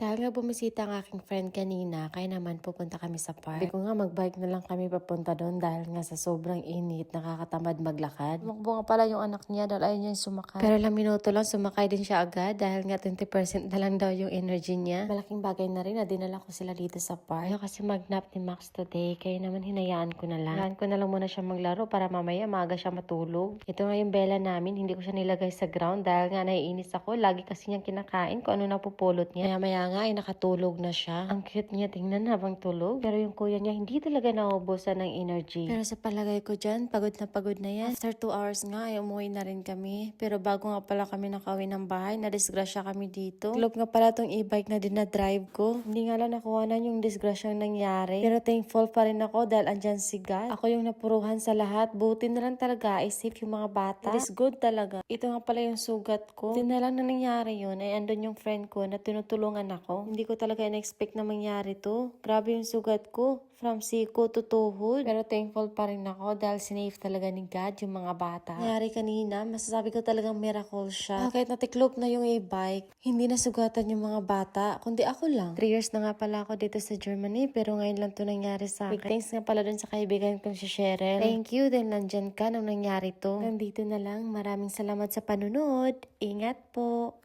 Dahil nga bumisita ang aking friend kanina, kaya naman pupunta kami sa park. Sabi ko nga magbike na lang kami papunta doon dahil nga sa sobrang init, nakakatamad maglakad. Tumakbo nga pala yung anak niya dahil ayaw niya sumakay. Pero lang minuto lang, sumakay din siya agad dahil nga 20% na lang daw yung energy niya. Malaking bagay na rin na dinala ko sila dito sa park. Ayaw kasi magnap ni Max today, kaya naman hinayaan ko na lang. Hinayaan ko na lang muna siya maglaro para mamaya maaga siya matulog. Ito nga yung bela namin, hindi ko siya nilagay sa ground dahil nga naiinis ako. Lagi kasi niyang kinakain kung ano na pupulot niya. Maya maya nga ay nakatulog na siya. Ang cute niya tingnan habang tulog. Pero yung kuya niya hindi talaga naubusan ng energy. Pero sa palagay ko dyan, pagod na pagod na yan. After 2 hours nga ay umuwi na rin kami. Pero bago nga pala kami nakauwi ng bahay, nadisgrasya kami dito. Club nga pala tong e-bike na dinadrive ko. Hindi nga lang nakuhanan yung disgrasyang nangyari. Pero thankful pa rin ako dahil andyan si God. Ako yung napuruhan sa lahat. Buti na lang talaga ay safe yung mga bata. It is good talaga. Ito nga pala yung sugat ko. Buti na lang na nangyari yun ay andun yung friend ko na tinutulungan ako. Hindi ko talaga in-expect na mangyari to. Grabe yung sugat ko. From siko to tuhod. Pero thankful pa rin ako dahil sinave talaga ni God yung mga bata. Nangyari kanina, masasabi ko talagang miracle siya. Ah, kahit natiklop na yung e-bike, hindi nasugatan yung mga bata, kundi ako lang. 3 years na nga pala ako dito sa Germany, pero ngayon lang to nangyari sa akin. Big thanks nga pala dun sa kaibigan kong si Cheryl. Thank you dahil nandyan ka nung nangyari to. Nandito na lang. Maraming salamat sa panunod. Ingat po.